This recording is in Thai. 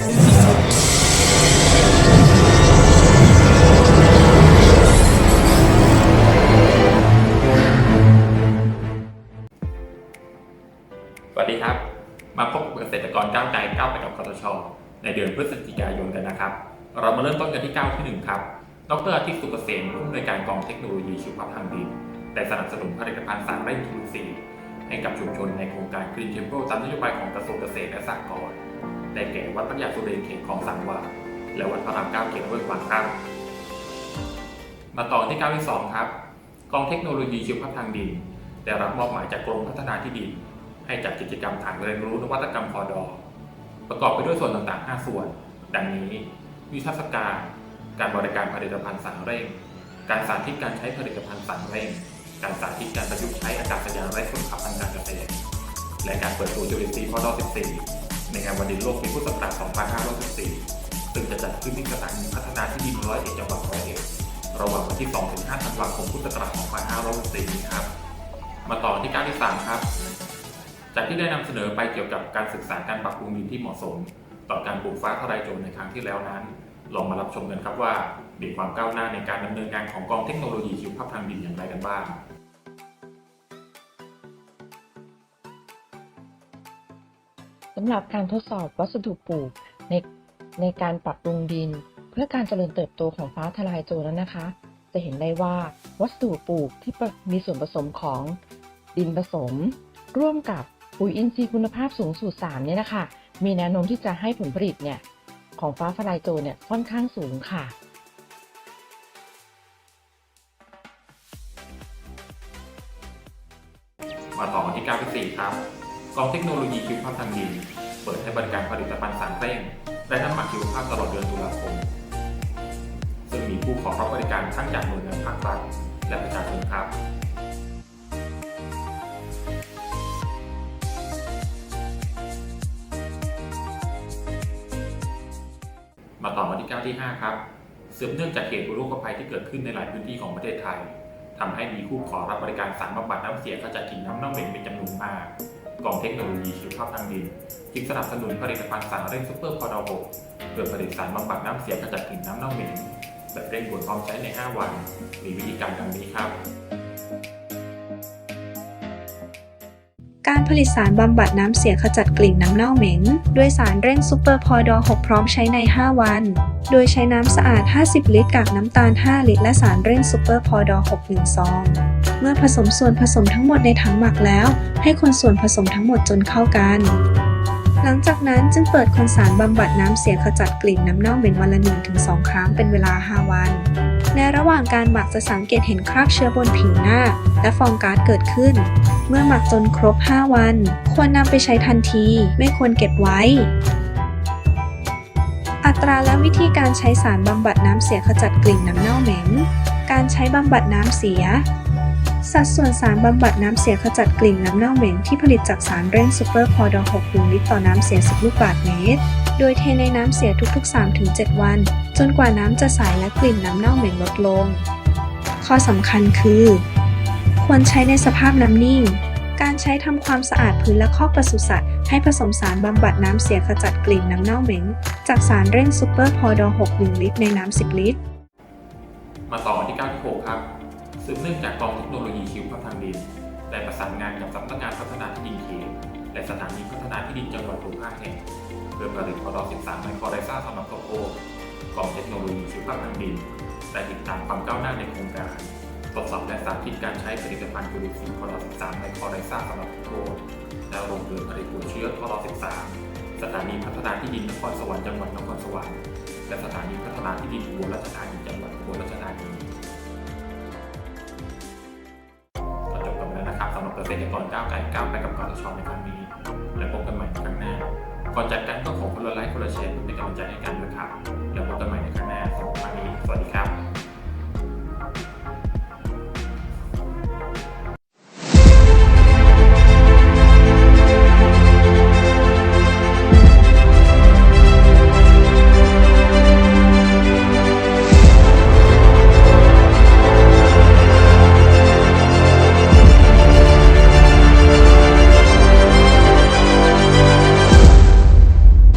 สวัสดีครับ มาพบกับเกษตรกรก้าวไกลก้าวไปกับกตชในเดือนพฤศจิกายนกันนะครับ เรามาเริ่มต้นกันที่ก้าวที่ 1 ครับ ดรอาทิตย์สุกเกษมผู้อำนวยการกองเทคโนโลยีชีวภาพทางดินได้สนับสนุนผลิตภัณฑ์สารไร่ทุนซีย์ให้กับชุมชนในโครงการ Green Temple ตามนโยบายของกระทรวงเกษตรและสหกรณ์ ได้แก่วัดพระยาสุเรนเขตคลองสังวาและวัดพระรามเก้าเขตห้วยขวางครับมาต่อที่ก้าวที่สองครับ กองเทคโนโลยีชีวภาพทางดิน ได้รับมอบหมายจากกรมพัฒนาที่ดิน ให้จัดกิจกรรมฐานเรียนรู้นวัตกรรมพอดอประกอบไปด้วยส่วนต่างๆ 5 ส่วน ดังนี้ วิทรรศการ การบริการผลิตภัณฑ์สารเร่ง การสาธิตการใช้ผลิตภัณฑ์สารเร่ง การสาธิตการประยุกต์ใช้อากาศยานไร้คนขับทางการเกษตรและการเปิดตัวจุลินทรีย์พอดอ14 ในงานวันเดินโลกปีพุทธศักราช 2514ซึ่งจะจัดขึ้นที่สถานีพัฒนาที่ดินร้อยเอ็ดจังหวัดร้อยเอ็ดระหว่างวันที่ 2-5 ธันวาคมพุทธศักราช 2514นี้ครับ มาต่อที่ก้าวที่ 3 ครับ จากที่ได้นำเสนอไปเกี่ยวกับการศึกษาการปรับปรุงดินที่เหมาะสม ต่อการปลูกฟ้าทลายโจรในครั้งที่แล้วนั้น ลองมารับชมกันครับว่ามีความก้าวหน้าในการดำเนินงานของกองเทคโนโลยีชีวภาพทางดินอย่างไรกันบ้างำหรับการทดสอบวัสดุปลูกในในการปรับปรุงดิน เพื่อการเจริญเติบโตของฟ้าทลายโจรนั้นนะคะ จะเห็นได้ว่าวัสดุปลูกที่มีส่วนผสมของดินผสม ร่วมกับปุ๋ยอินทรีย์คุณภาพสูงสูตร3เนี่ยนะคะ มีแนวโน้มที่จะให้ผลผลิตเนี่ยของฟ้าทลายโจรเนี่ยค่อนข้างสูงค่ะมาต่อที่ก้าวที่4ครับ กองเทคโนโลยีชีวภาพทางดินเปิดให้บริการผลิตภัณฑ์สารเร่งและน้ำหมักชีวภาพตลอดเดือนตุลาคม ซึ่งมีผู้ขอรับบริการทั้งจากหน่วยงานภาครัฐและประชาชนครับมาต่อมาที่ก้าวที่ 5 ครับสืบเนื่องจากเหตุอุทกภัยที่เกิดขึ้นในหลายพื้นที่ของประเทศไทยทำให้มีผู้ขอรับบริการสารบำบัดน้ำเสียขจัดกลิ่นน้ำเน่าเหม็นเป็นจำนวนมาก กองเทคโนโลยีชีวภาพทางดินจึงสนับสนุนผลิตภัณฑ์สารเร่งซูเปอร์พอดอ6เพื่อผลิตสารบำบัดน้ำเสียขจัดกลิ่นน้ำเน่าเหม็นแบบเร่งด่วนพร้อมใช้ใน 5 วัน มีวิธีการดังนี้ครับ การผลิตสารบำบัดน้ำเสียขจัดกลิ่นน้ำเน่าเหม็น ด้วยสารเร่งซูเปอร์พอดอ6พร้อมใช้ใน 5 วัน โดยใช้น้ำสะอาด 50 ลิตรกับน้ำตาล 5 ลิตร และสารเร่งซูเปอร์พอดอ6 1ซองเมื่อผสมส่วนผสมทั้งหมดในถังหมักแล้ว ให้คนส่วนผสมทั้งหมดจนเข้ากัน หลังจากนั้นจึงเปิดคนสารบำบัดน้ำเสียขจัดกลิ่นน้ำเน่าเหม็นวันละ1-2 ครั้งเป็นเวลา 5 วัน ในระหว่างการหมักจะสังเกตเห็นคราบเชื้อบนผิวหน้า และฟองก๊าซเกิดขึ้น เมื่อหมักจนครบ 5 วัน ควรนำไปใช้ทันที ไม่ควรเก็บไว้ อัตราและวิธีการใช้สารบำบัดน้ำเสียขจัดกลิ่นน้ำเน่าเหม็น การใช้บำบัดน้ำเสีย สัดส่วนสารบำบัดน้ำเสียขจัดกลิ่นน้ำเน่าเหม็นที่ผลิตจากสารเร่งซูเปอร์พอดอ6ลิตรต่อน้ำเสีย 10 ลูกบาศก์เมตร โดยเทในน้ำเสียทุกๆ 3-7 วัน จนกว่าน้ำจะใสและกลิ่นน้ำเน่าเหม็นลดลง ข้อสำคัญคือ ควรใช้ในสภาพน้ำนิ่ง การใช้ทำความสะอาดพื้นและคอปศุสัตว์ ให้ผสมสารบำบัดน้ำเสียขจัดกลิ่นน้ำเน่าเหม็นจากสารเร่งซูเปอร์พอดอ6 1ลิตรในน้ำ 10 ลิตร มาต่อที่ก้าวที่6ครับ สืบเนื่องจากกองเทคโนโลยีชีวภาพทางดินได้ประสานงานกับสำนักงานพัฒนาที่ดินเขตและสถานีพัฒนาที่ดินจังหวัดทุกภาคแห่งเพื่อผลิตพอดอ13ไมโครไรซ่าสำหรับข้าวโพดกองเทคโนโลยีชีวภาพทางดินได้ติดตามความก้าวหน้าในโครงการทดสอบและสาธิตการใช้ผลิตภัณฑ์จุลินทรีย์พอดอ13ไมโครไรซ่าสำหรับข้าวโพดและโรงเรือนผลิตหัวเชื้อพอดอ13 สถานีพัฒนาที่ดินนครสวรรค์จังหวัดนครสวรรค์และสถานีพัฒนาที่ดินอุบลราชธานีจังหวัดอุบลราชธานี ษตรกรก้าวไกลก้าวไปกับกรชในครั้งนี้ และพบกันใหม่ครั้งหน้า ก่อนจากกันก็ขอคนละไลค์คนละแชร์เพื่อเป็นกำลังใจให้กันด้วยครับแล้วพบกันะครับ